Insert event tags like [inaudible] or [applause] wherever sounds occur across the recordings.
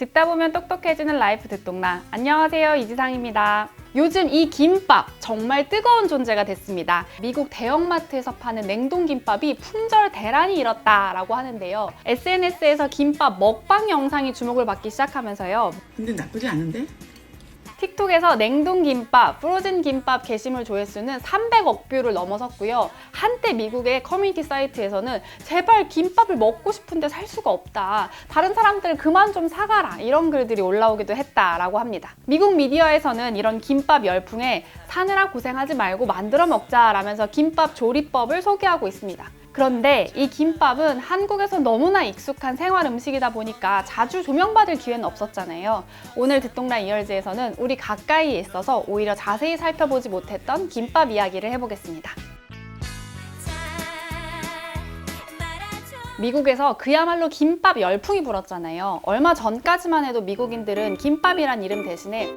듣다 보면 똑똑해지는 라이프 듣동나. 안녕하세요. 이지상입니다. 요즘 이 김밥 정말 뜨거운 존재가 됐습니다. 미국 대형마트에서 파는 냉동 김밥이 품절 대란이 일었다라고 하는데요. SNS에서 김밥 먹방 영상이 주목을 받기 시작하면서요. 근데 나쁘지 않은데? 틱톡에서 냉동 김밥, 프로즌 김밥 게시물 조회수는 300억 뷰를 넘어섰고요. 한때 미국의 커뮤니티 사이트에서는 제발 김밥을 먹고 싶은데 살 수가 없다. 다른 사람들 그만 좀 사가라. 이런 글들이 올라오기도 했다라고 합니다. 미국 미디어에서는 이런 김밥 열풍에 사느라 고생하지 말고 만들어 먹자라면서 김밥 조리법을 소개하고 있습니다. 그런데 이 김밥은 한국에서 너무나 익숙한 생활 음식이다 보니까 자주 조명받을 기회는 없었잖아요. 오늘 듣동라 이열지에서는 우리 가까이에 있어서 오히려 자세히 살펴보지 못했던 김밥 이야기를 해보겠습니다. 미국에서 그야말로 김밥 열풍이 불었잖아요. 얼마 전까지만 해도 미국인들은 김밥이란 이름 대신에.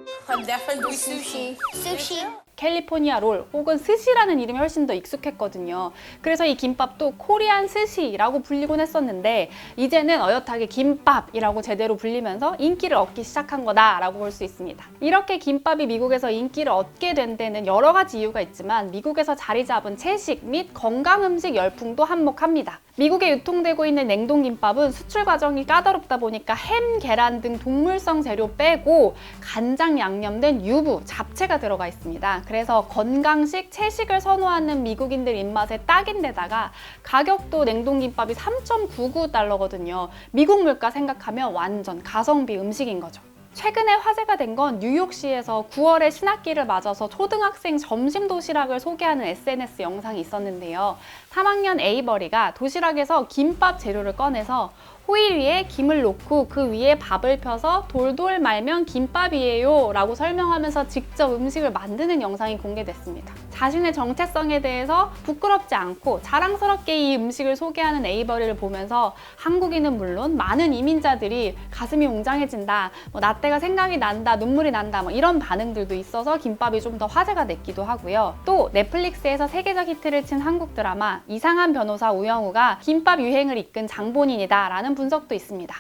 캘리포니아 롤 혹은 스시라는 이름이 훨씬 더 익숙했거든요. 그래서 이 김밥도 코리안 스시라고 불리곤 했었는데 이제는 어엿하게 김밥이라고 제대로 불리면서 인기를 얻기 시작한 거다라고 볼 수 있습니다. 이렇게 김밥이 미국에서 인기를 얻게 된 데는 여러 가지 이유가 있지만 미국에서 자리 잡은 채식 및 건강 음식 열풍도 한몫합니다. 미국에 유통되고 있는 냉동김밥은 수출 과정이 까다롭다 보니까 햄, 계란 등 동물성 재료 빼고 간장 양념된 유부, 잡채가 들어가 있습니다. 그래서 건강식, 채식을 선호하는 미국인들 입맛에 딱인데다가 가격도 냉동김밥이 3.99달러거든요. 미국 물가 생각하면 완전 가성비 음식인 거죠. 최근에 화제가 된 건 뉴욕시에서 9월에 신학기를 맞아서 초등학생 점심 도시락을 소개하는 SNS 영상이 있었는데요. 3학년 에이버리가 도시락에서 김밥 재료를 꺼내서 호일 위에 김을 놓고 그 위에 밥을 펴서 돌돌 말면 김밥이에요 라고 설명하면서 직접 음식을 만드는 영상이 공개됐습니다. 자신의 정체성에 대해서 부끄럽지 않고 자랑스럽게 이 음식을 소개하는 에이버리를 보면서 한국인은 물론 많은 이민자들이 가슴이 웅장해진다, 뭐 나때가 생각이 난다, 눈물이 난다 뭐 이런 반응들도 있어서 김밥이 좀 더 화제가 됐기도 하고요. 또 넷플릭스에서 세계적 히트를 친 한국 드라마 이상한 변호사 우영우가 김밥 유행을 이끈 장본인이다 라는 분석도 있습니다.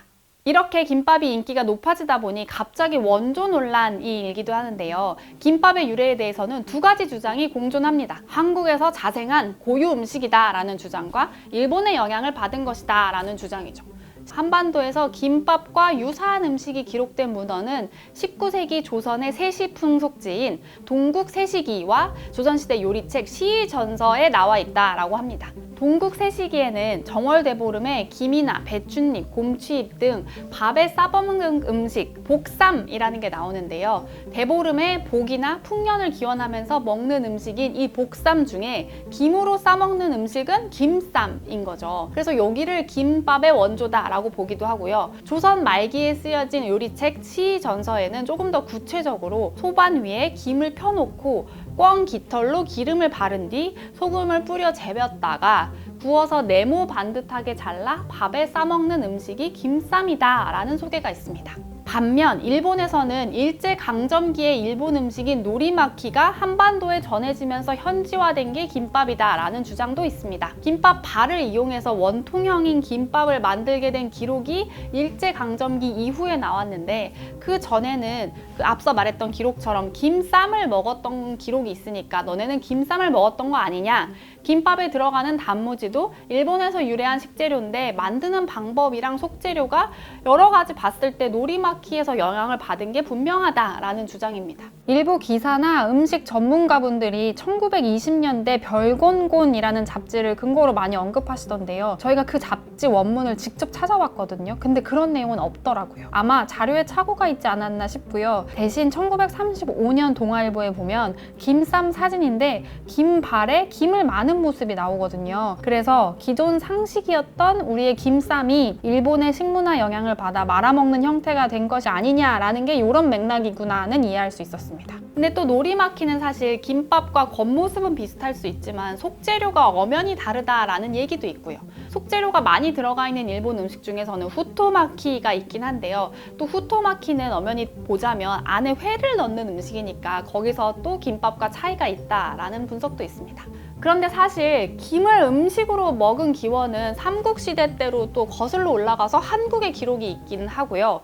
이렇게 김밥이 인기가 높아지다 보니 갑자기 원조 논란이 일기도 하는데요. 김밥의 유래에 대해서는 두 가지 주장이 공존합니다. 한국에서 자생한 고유 음식이다라는 주장과 일본의 영향을 받은 것이다라는 주장이죠. 한반도에서 김밥과 유사한 음식이 기록된 문헌은 19세기 조선의 세시 풍속지인 동국 세시기와 조선시대 요리책 시전서에 나와 있다라고 합니다. 동국 세시기에는 정월대보름에 김이나 배춧잎, 곰취잎 등 밥에 싸먹는 음식, 복삼이라는 게 나오는데요. 대보름에 복이나 풍년을 기원하면서 먹는 음식인 이 복삼 중에 김으로 싸먹는 음식은 김쌈인 거죠. 그래서 여기를 김밥의 원조다라고 보기도 하고요. 조선 말기에 쓰여진 요리책 시전서에는 조금 더 구체적으로 소반 위에 김을 펴놓고 꽝 깃털로 기름을 바른 뒤 소금을 뿌려 재볐다가 구워서 네모 반듯하게 잘라 밥에 싸먹는 음식이 김쌈이다 라는 소개가 있습니다. 반면 일본에서는 일제 강점기의 일본 음식인 노리마키가 한반도에 전해지면서 현지화된 게 김밥이다라는 주장도 있습니다. 김밥 발을 이용해서 원통형인 김밥을 만들게 된 기록이 일제 강점기 이후에 나왔는데 그 전에는 그 앞서 말했던 기록처럼 김쌈을 먹었던 기록이 있으니까 너네는 김쌈을 먹었던 거 아니냐? 김밥에 들어가는 단무지도 일본에서 유래한 식재료인데 만드는 방법이랑 속재료가 여러 가지 봤을 때 노리마키에서 영향을 받은 게 분명하다라는 주장입니다. 일부 기사나 음식 전문가분들이 1920년대 별곤곤이라는 잡지를 근거로 많이 언급하시던데요. 저희가 그 잡지 원문을 직접 찾아왔거든요. 근데 그런 내용은 없더라고요. 아마 자료에 착오가 있지 않았나 싶고요. 대신 1935년 동아일보에 보면 김쌈 사진인데 김발에 김을 많은 모습이 나오거든요. 그래서 기존 상식이었던 우리의 김쌈이 일본의 식문화 영향을 받아 말아먹는 형태가 된 것이 아니냐라는 게 이런 맥락이구나는 이해할 수 있었습니다. 근데 또 노리마키는 사실 김밥과 겉모습은 비슷할 수 있지만 속재료가 엄연히 다르다라는 얘기도 있고요. 속재료가 많이 들어가 있는 일본 음식 중에서는 후토마키가 있긴 한데요. 또 후토마키는 엄연히 보자면 안에 회를 넣는 음식이니까 거기서 또 김밥과 차이가 있다라는 분석도 있습니다. 그런데 사실 김을 음식으로 먹은 기원은 삼국시대 때로 또 거슬러 올라가서 한국의 기록이 있기는 하고요.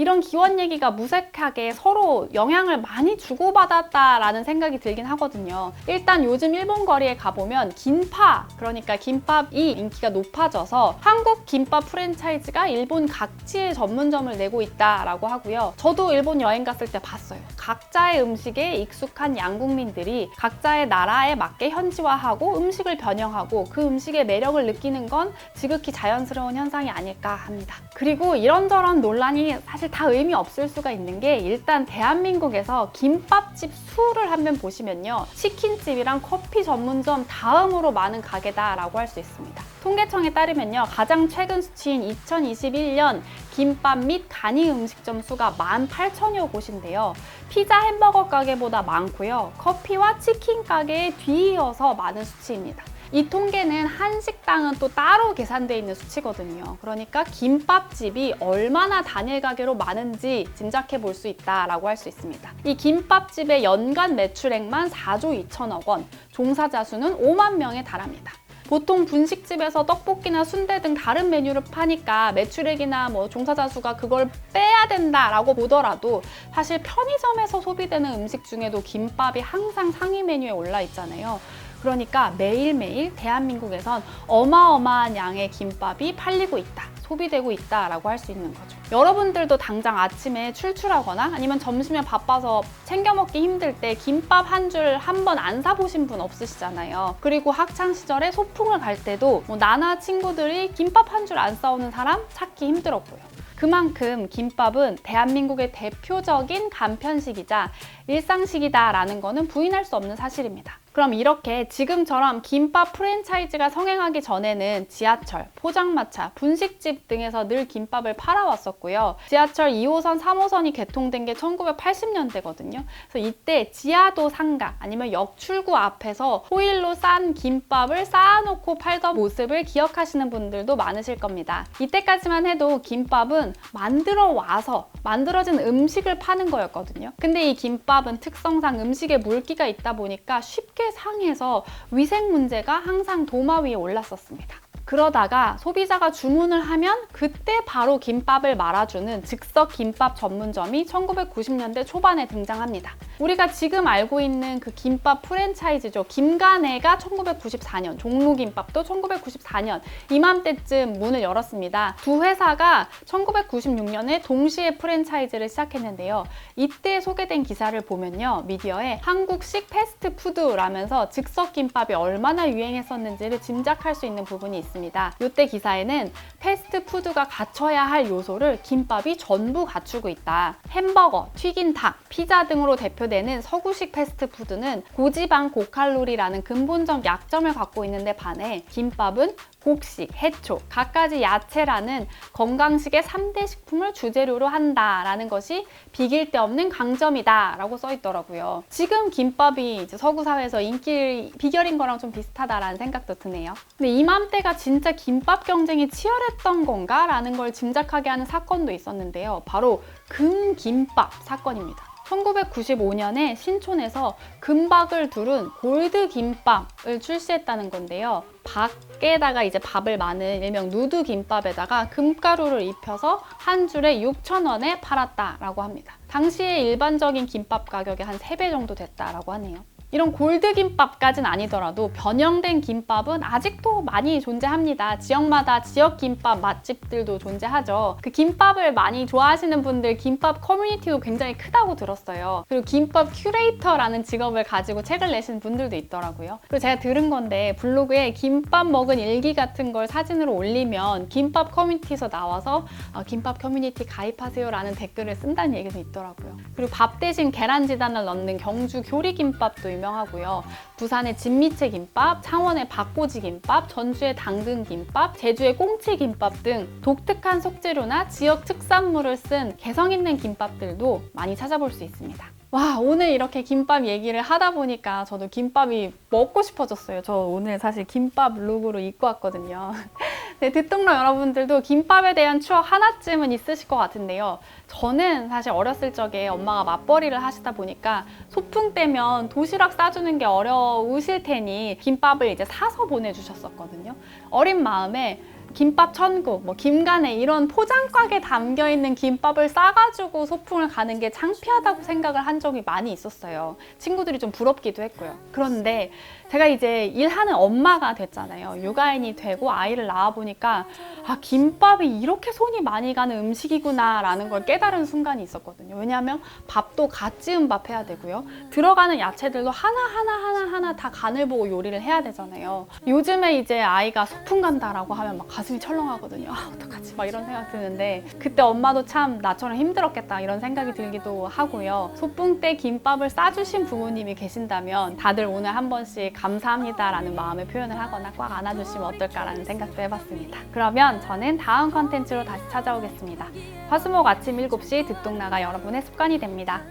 이런 기원 얘기가 무색하게 서로 영향을 많이 주고받았다라는 생각이 들긴 하거든요. 일단 요즘 일본 거리에 가보면 긴파, 그러니까 김밥이 인기가 높아져서 한국 김밥 프랜차이즈가 일본 각지에 전문점을 내고 있다라고 하고요. 저도 일본 여행 갔을 때 봤어요. 각자의 음식에 익숙한 양국민들이 각자의 나라에 맞게 현지화하고 음식을 변형하고 그 음식의 매력을 느끼는 건 지극히 자연스러운 현상이 아닐까 합니다. 그리고 이런저런 논란이 사실 다 의미 없을 수가 있는 게 일단 대한민국에서 김밥집 수를 한번 보시면요. 치킨집이랑 커피 전문점 다음으로 많은 가게다라고 할 수 있습니다. 통계청에 따르면요. 가장 최근 수치인 2021년 김밥 및 간이 음식점 수가 18,000여 곳인데요. 피자 햄버거 가게보다 많고요. 커피와 치킨 가게에 뒤이어서 많은 수치입니다. 이 통계는 한 식당은 또 따로 계산되어 있는 수치거든요. 그러니까 김밥집이 얼마나 단일 가게로 많은지 짐작해 볼 수 있다라고 할 수 있습니다. 이 김밥집의 연간 매출액만 4조 2천억 원, 종사자 수는 5만 명에 달합니다. 보통 분식집에서 떡볶이나 순대 등 다른 메뉴를 파니까 매출액이나 뭐 종사자 수가 그걸 빼야 된다라고 보더라도 사실 편의점에서 소비되는 음식 중에도 김밥이 항상 상위 메뉴에 올라 있잖아요. 그러니까 매일매일 대한민국에선 어마어마한 양의 김밥이 팔리고 있다. 소비되고 있다라고 할 수 있는 거죠. 여러분들도 당장 아침에 출출하거나 아니면 점심에 바빠서 챙겨 먹기 힘들 때 김밥 한 줄 한 번 안 사보신 분 없으시잖아요. 그리고 학창 시절에 소풍을 갈 때도 뭐 나나 친구들이 김밥 한 줄 안 싸오는 사람 찾기 힘들었고요. 그만큼 김밥은 대한민국의 대표적인 간편식이자 일상식이다라는 거는 부인할 수 없는 사실입니다. 그럼 이렇게 지금처럼 김밥 프랜차이즈가 성행하기 전에는 지하철, 포장마차, 분식집 등에서 늘 김밥을 팔아왔었고요. 지하철 2호선, 3호선이 개통된 게 1980년대거든요. 그래서 이때 지하도 상가 아니면 역 출구 앞에서 호일로 싼 김밥을 쌓아놓고 팔던 모습을 기억하시는 분들도 많으실 겁니다. 이때까지만 해도 김밥은 만들어 와서 만들어진 음식을 파는 거였거든요. 근데 이 김밥은 특성상 음식에 물기가 있다 보니까 쉽게 상해서 위생 문제가 항상 도마 위에 올랐었습니다. 그러다가 소비자가 주문을 하면 그때 바로 김밥을 말아주는 즉석 김밥 전문점이 1990년대 초반에 등장합니다. 우리가 지금 알고 있는 그 김밥 프랜차이즈죠. 김가네가 1994년, 종로김밥도 1994년 이맘때쯤 문을 열었습니다. 두 회사가 1996년에 동시에 프랜차이즈를 시작했는데요. 이때 소개된 기사를 보면요. 미디어에 한국식 패스트푸드라면서 즉석 김밥이 얼마나 유행했었는지를 짐작할 수 있는 부분이 있습니다. 이때 기사에는 패스트푸드가 갖춰야 할 요소를 김밥이 전부 갖추고 있다. 햄버거, 튀긴 닭, 피자 등으로 대표 되는 서구식 패스트푸드는 고지방 고칼로리라는 근본적 약점을 갖고 있는데 반해 김밥은 곡식, 해초, 갖가지 야채라는 건강식의 3대 식품을 주재료로 한다라는 것이 비길 데 없는 강점이다 라고 써 있더라고요. 지금 김밥이 서구 사회에서 인기 비결인 거랑 좀 비슷하다라는 생각도 드네요. 근데 이맘때가 진짜 김밥 경쟁이 치열했던 건가 라는 걸 짐작하게 하는 사건도 있었는데요. 바로 금김밥 사건입니다. 1995년에 신촌에서 금박을 두른 골드 김밥을 출시했다는 건데요. 밖에다가 이제 밥을 많은 일명 누드 김밥에다가 금가루를 입혀서 한 줄에 6,000원에 팔았다라고 합니다. 당시에 일반적인 김밥 가격의 한 3배 정도 됐다라고 하네요. 이런 골드 김밥까진 아니더라도 변형된 김밥은 아직도 많이 존재합니다. 지역마다 지역 김밥 맛집들도 존재하죠. 그 김밥을 많이 좋아하시는 분들 김밥 커뮤니티도 굉장히 크다고 들었어요. 그리고 김밥 큐레이터라는 직업을 가지고 책을 내신 분들도 있더라고요. 그리고 제가 들은 건데 블로그에 김밥 먹은 일기 같은 걸 사진으로 올리면 김밥 커뮤니티에서 나와서 어, 김밥 커뮤니티 가입하세요라는 댓글을 쓴다는 얘기도 있더라고요. 그리고 밥 대신 계란지단을 넣는 경주 교리김밥도 유명하고요. 부산의 진미채 김밥, 창원의 박고지 김밥, 전주의 당근 김밥, 제주의 꽁치 김밥 등 독특한 속재료나 지역 특산물을 쓴 개성 있는 김밥들도 많이 찾아볼 수 있습니다. 와, 오늘 이렇게 김밥 얘기를 하다 보니까 저도 김밥이 먹고 싶어졌어요. 저 오늘 사실 김밥 룩으로 입고 왔거든요. [laughs] 네, 듣동러 여러분들도 김밥에 대한 추억 하나쯤은 있으실 것 같은데요. 저는 사실 어렸을 적에 엄마가 맞벌이를 하시다 보니까 소풍 때면 도시락 싸주는 게 어려우실 테니 김밥을 이제 사서 보내주셨었거든요. 어린 마음에 김밥 천국, 뭐 김간에 이런 포장곽에 담겨 있는 김밥을 싸가지고 소풍을 가는 게 창피하다고 생각을 한 적이 많이 있었어요. 친구들이 좀 부럽기도 했고요. 그런데 제가 이제 일하는 엄마가 됐잖아요. 육아인이 되고 아이를 낳아 보니까 아 김밥이 이렇게 손이 많이 가는 음식이구나라는 걸 깨달은 순간이 있었거든요. 왜냐하면 밥도 갓 지은 밥 해야 되고요. 들어가는 야채들도 하나 하나 하나 하나 다 간을 보고 요리를 해야 되잖아요. 요즘에 이제 아이가 소풍 간다라고 하면 막 가슴이 철렁하거든요. 아 어떡하지 막 이런 생각 드는데 그때 엄마도 참 나처럼 힘들었겠다 이런 생각이 들기도 하고요. 소풍 때 김밥을 싸주신 부모님이 계신다면 다들 오늘 한 번씩 감사합니다라는 마음의 표현을 하거나 꽉 안아주시면 어떨까라는 생각도 해봤습니다. 그러면 저는 다음 컨텐츠로 다시 찾아오겠습니다. 화수목 아침 7시 듣동나가 여러분의 습관이 됩니다.